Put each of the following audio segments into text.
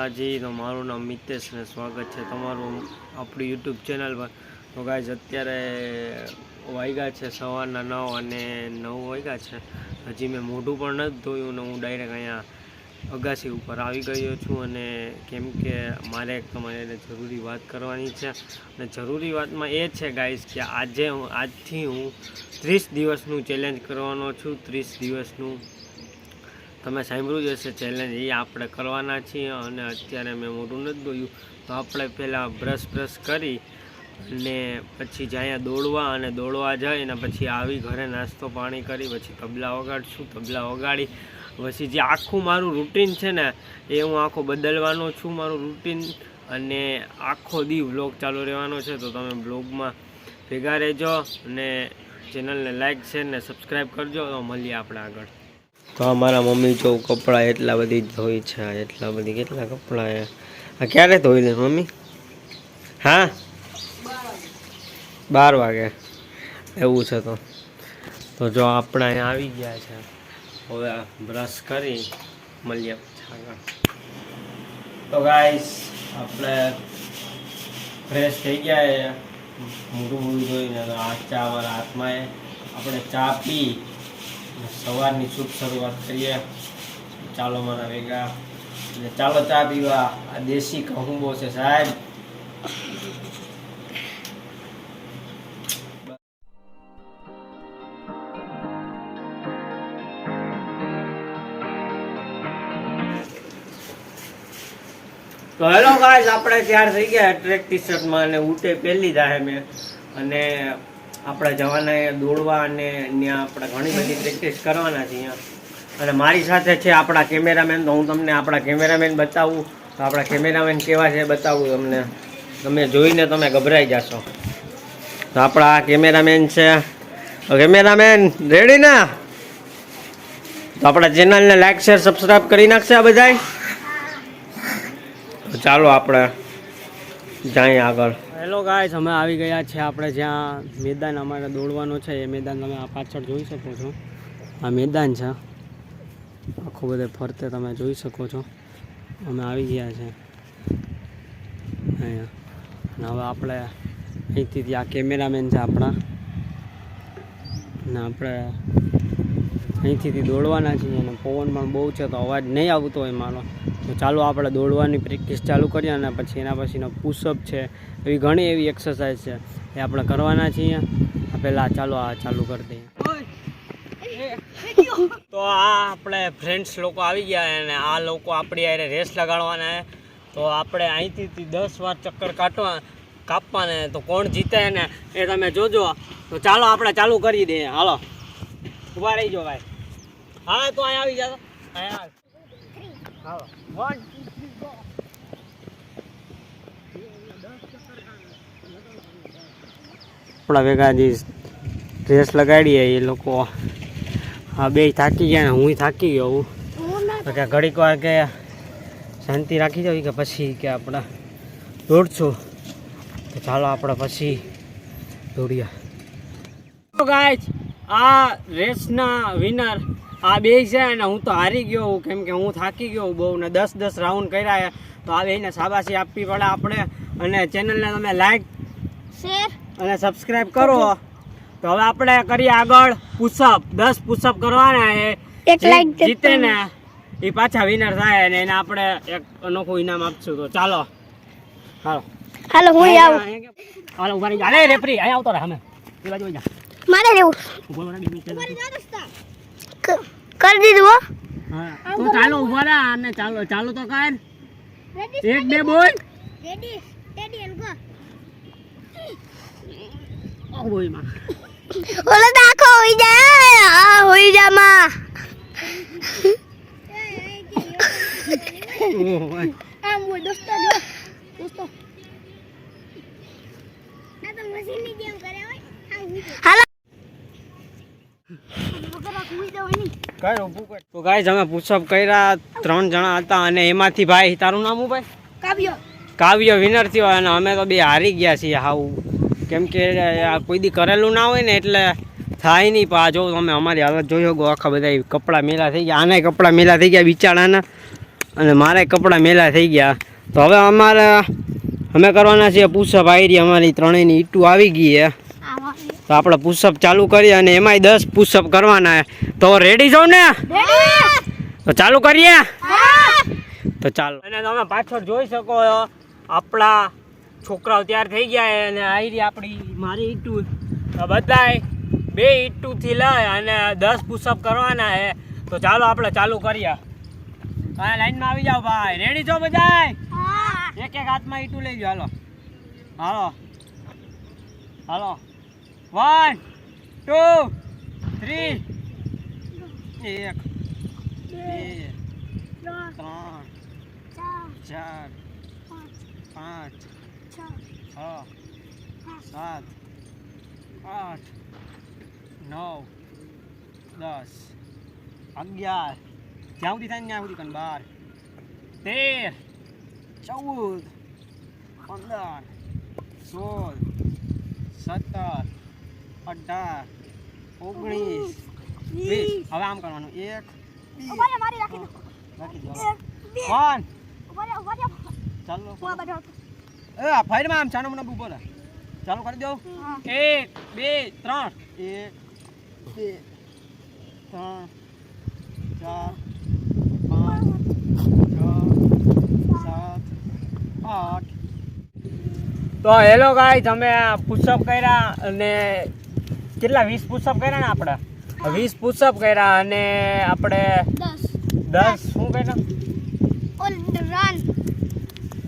માતાજી તો મારું નામ મિતેશ ને સ્વાગત છે તમારું આપણી યુટ્યુબ ચેનલ પર. તો ગાઈઝ, અત્યારે વાગ્યા છે સવારના નવ અને નવ વાગ્યા છે. હજી મેં મોઢું પણ નથી ધોયું ને હું ડાયરેક્ટ અહીંયા અગાસી ઉપર આવી ગયો છું અને કેમ કે મારે તમારે જરૂરી વાત કરવાની છે. અને જરૂરી વાતમાં એ છે ગાઈઝ કે આજે હું, આજથી હું ત્રીસ દિવસનું ચેલેન્જ કરવાનો છું. ત્રીસ દિવસનું તમે સાંભળ્યું જ હશે ચેલેન્જ એ આપણે કરવાના છીએ અને અત્યારે મેં મોઢું નથી ધોયું. તો આપણે પહેલાં બ્રશ બ્રશ કરી અને પછી જ્યાં દોડવા અને દોડવા જઈ અને પછી આવી ઘરે નાસ્તો પાણી કરી, પછી તબલા વગાડશું, તબલા વગાડી, પછી જે આખું મારું રૂટીન છે ને, એ હું આખો બદલવાનો છું મારું રૂટીન અને આખો દી વ્લોગ ચાલુ રહેવાનો છે, તો તમે બ્લોગમાં ભેગા રહેજો અને ચેનલને લાઈક શેર ને સબસ્ક્રાઈબ કરજો. તો મળીએ આપણે આગળ. તો અમારા મમ્મી જો કપડાં એટલા બધી ધોઈ છે, એટલા બધી કેટલા કપડાં આ ક્યારે ધોઈ લે મમ્મી? હા? બાર વાગે. એવું છે તો. તો જો આપણે અહીંયા આવી ગયા છે. હવે બ્રશ કરી મળીએ આગળ. તો ગાઈસ આપણે ફ્રેશ થઈ ગયા મોટું મોઢું જોઈને આ ચા અમારા હાથમાં આપણે ચા પી. સવારની શુભ શરૂઆત કરીએ. ચાલો મારા ભેગા. અને ચાલો ચા પીવા. આ દેશી કહુંબો છે સાહેબ. તો હેલો ગાઈસ આપણે તૈયાર થઈ ગયા ટ્રેક ટી શર્ટમાં અને ઉટે પહેલી જાહે મેં. અને આપણે જવાના દોડવા અને ત્યાં આપણે ઘણી બધી પ્રેક્ટિસ કરવાના છે અહીંયા. અને મારી સાથે છે આપણા કેમેરામેન તો હું તમને આપણા કેમેરામેન બતાવું. તો આપણા કેમેરામેન કેવા છે બતાવું તમને. તમે જોઈને તમે ગભરાઈ જશો. તો આપણા કેમેરામેન છે. કેમેરામેન રેડી ને? તો આપણા ચેનલને લાઈક શેર સબસ્ક્રાઈબ કરી નાખશે આ બધાય? ચાલો આપણે જાય આગળ. હેલો ગાઈસ અમે આવી ગયા છે આપણે જ્યાં મેદાન અમારે દોડવાનું છે. એ મેદાન તમે આ પાછળ જોઈ શકો છો. આ મેદાન છે. આખું બધે ફરતે તમે જોઈ શકો છો. અમે આવી ગયા છે. અહીંયા. અને હવે આપણે અહીંથી ત્યાં કેમેરામેન છે આપણા. ને આપણે અહીંથી દોડવાના છીએ અને પવન પણ બહુ છે તો અવાજ નહીં આવતો હોય મારો. તો ચાલો આપણે દોડવાની પ્રેક્ટિસ ચાલુ કરીએ અને પછી એના પછીનો પુશઅપ છે. એવી ઘણી એવી એક્સરસાઇઝ છે. એ આપણે કરવાના છીએ. પહેલાં ચાલો આ ચાલુ કરી દઈએ. તો આ આપણે ફ્રેન્ડ્સ લોકો આવી ગયા અને આ લોકો આપણી હારે રેસ લગાડવાના તો આપણે અહીંથી દસ વાર ચક્કર કાઢવા કાપવાને તો કોણ જીતે ને એ તમે જોજો. તો ચાલો આપણે ચાલુ કરી દઈએ. હાલો. ઊભા રહી જાઓ ભાઈ. હા તો અહીંયા આવી જાઓ અહીંયા હાલો. વન આપણા ભેગા જે ડ્રેસ લગાડીએ એ લોકો. આ બે થાકી ગયા ને હું થાકી ગયો હું. કે ઘડીક વાર શાંતિ રાખી જવી કે પછી કે આપણે દોડશું. તો ચાલો આપણે પછી દોડીએ. તો ગાઈસ આ રેસના વિનર આ બે છે ને હું તો હારી ગયો કેમ કે હું થાકી ગયો બહુ ને દસ દસ રાઉન્ડ કર્યા તો આ બેને શાબાશી આપવી પડે આપણે. અને ચેનલને તમે લાઈક શેર અને સબસ્ક્રાઇબ કરો. તો હવે આપણે કરીએ આગળ પુશઅપ દસ પુશઅપ કરવાના એ એક જીતે ને એ પાછા વિનર થાય ને એને આપણે એક અનોખું ઇનામ આપશું. તો ચાલો. હાલો. હાલો હું આવું. હાલો ઊભા રહી. જા અરે રેફરી અહીં આવતો રહે અમે. એ બાજુ જા. મારે રહેવું. ઊભો રહે, કરી દીધું હો. હા. તું ચાલો ઊભા રહે અને ચાલો ચાલો તો કર એક બે બોલ. રેડી ઓ બોલમાં ઓલો તો આખો હોઈ જાય આ હોઈ. આમ દોસ્તો જો દોસ્તો તો જેમ કરે હોય હાલો તો ગાઈઝ અમે પુશઅપ કર્યા ત્રણ જણા હતા અને એમાંથી ભાઈ તારું નામ હું ભાઈ કાવ્ય કાવ્ય વિનર થયો અને અમે તો બે હારી ગયા છીએ હાવ કેમ કે આ કોઈ દી કરેલું ના હોય ને એટલે થાય નહીં. પણ આ જો તમે અમારી હાલત જોઈ શકો આખા બધા કપડાં મેલા થઈ ગયા. આના કપડાં મેલા થઈ ગયા બિચારાના. અને મારે કપડાં મેલા થઈ ગયા. તો હવે અમારે અમે કરવાના છીએ પુષપ આયરી અમારી ત્રણેયની ઈટું આવી ગઈ છે તો આપણે પુષપ ચાલુ કરીએ અને એમાંય દસ પુષપ કરવાના છે તો રેડી જાવ ને? તો ચાલુ કરીએ? તો ચાલો. અને તમે પાછળ જોઈ શકો આપણા છોકરાઓ તૈયાર થઈ ગયા અને અને રહી આપણી મારી ઈટુ. બધાય બે ઈટુથી લઈ અને દસ પુષઅપ કરવાના હે તો ચાલો આપણે ચાલુ કરીએ. હા લાઈનમાં આવી જાઓ ભાઈ. રેડી છો બધાય? એક એક હાથમાં ઈટું લઈ જાઓ. હાલો. હાલો. હાલો. વન ટુ થ્રી એક બે ત્રણ ચાર પાંચ છ સાત આઠ નવ દસ અગિયાર જ્યાં સુધી થાય ને ત્યાં સુધી કન બાર તેર ચૌદ પંદર સોળ સત્તર અઢાર ઓગણીસ વીસ હવે આમ કરવાનું એક રાખી દો વન ચાલો એ આ ફાઈલમાં આમ ચાનો મને બોલે ચાલુ કરી દો. એક બે ત્રણ. એક બે ત્રણ ચાર પાંચ છ સાત આઠ. તો હેલો ગાય તમે પુશઅપ કર્યા અને કેટલા? વીસ પુશઅપ કર્યા ને આપણે વીસ પુશઅપ કર્યા અને આપણે દસ. શું કર્યા?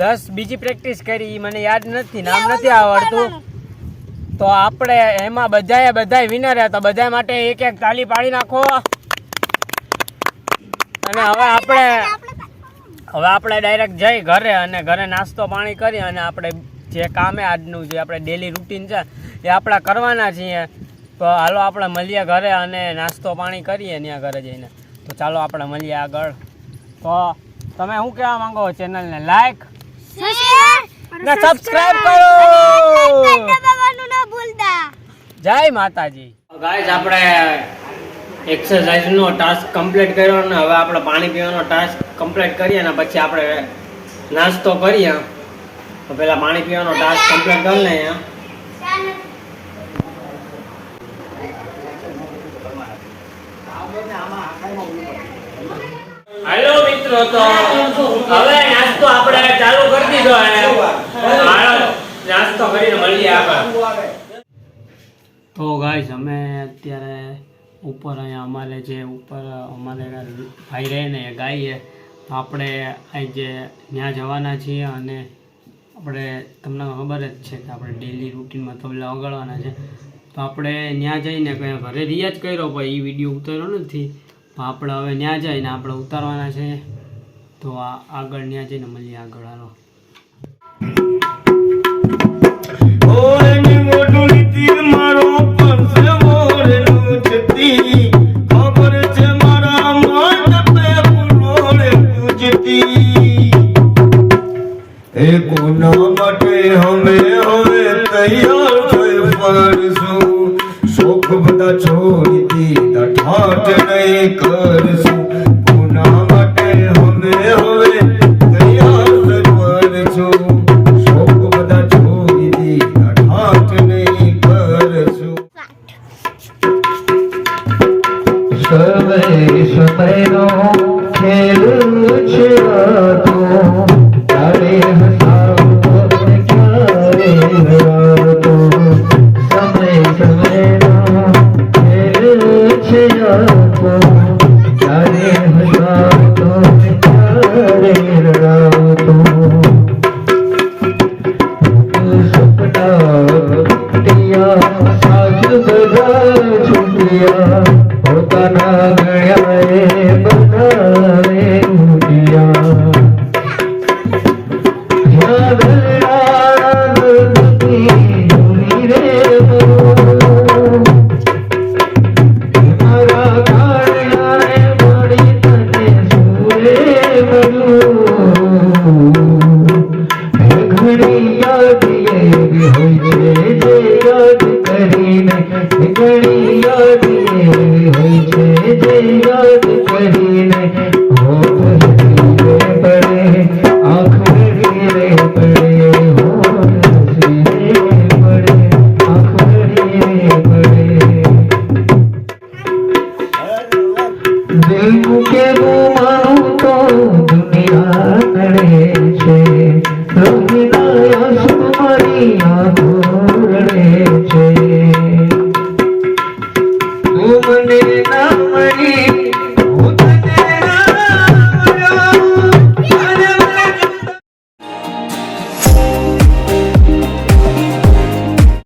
દસ બીજી પ્રેક્ટિસ કરી મને યાદ નથી નામ નથી આવડતું. તો આપણે એમાં બધાએ બધાય વિનર હતા તો બધા માટે એક એક તાલી પાડી નાખો. અને હવે આપણે હવે આપણે ડાયરેક્ટ જઈ ઘરે અને ઘરે નાસ્તો પાણી કરી અને આપણે જે કામે આજનું જે આપણે ડેલી રૂટીન છે એ આપણા કરવાના છીએ. તો હાલો આપણે મળીએ ઘરે અને નાસ્તો પાણી કરીએ ત્યાં ઘરે જઈને. તો ચાલો આપણે મળીએ આગળ. તો તમે શું કહેવા માંગો ચેનલને? લાઈક ને સબસ્ક્રાઇબ કરો. જય માતાજી. ગાઈસ આપણે એક્સરસાઇઝ નો ટાસ્ક કમ્પ્લીટ કર્યો અને હવે આપણે પાણી પીવાનો ટાસ્ક કમ્પ્લીટ કરીએ ને પછી આપણે નાસ્તો કરીએ. તો પેલા પાણી પીવાનો ટાસ્ક કમ્પ્લીટ કરી લઈએ. હેલો મિત્રો, તો હવે નાસ્તો આપણે ચાલુ કરી દીધો અને નાસ્તો કરીને મળીએ આપણે. તો ગાઈસ અમે અત્યારે ઉપર અહીંયા અમારે જે ઉપર અમારે ભાઈ રહે ને એ ગાઈએ, તો આપણે અહીં જે ત્યાં જવાના છીએ અને આપણે તમને ખબર જ છે કે આપણે ડેલી રૂટીનમાં તબલા વગાડવાના છે. તો આપણે ત્યાં જઈને કંઈ ઘરે રિયાજ કર્યો પણ એ વીડિયો ઉતાર્યો નથી. આપણે હવે ત્યાં જઈને આપણે ઉતારવાના છે. તો આ આગળ ત્યાં જઈને મળીએ આગળ, હાલો. અમે હવે તૈયાર થઈ પડશું? શોખ બધા છોડી દીધા ઠાઠ નહીં કરશું કોના માટે અમે હવે તૈયાર થઈ ફરશું શોખ બધા છોડી દીધા ઠાઠ નહીં કરશું સમય સમયનો ખેલ છે આ તો તારે ક્યારે હરાવતો એવી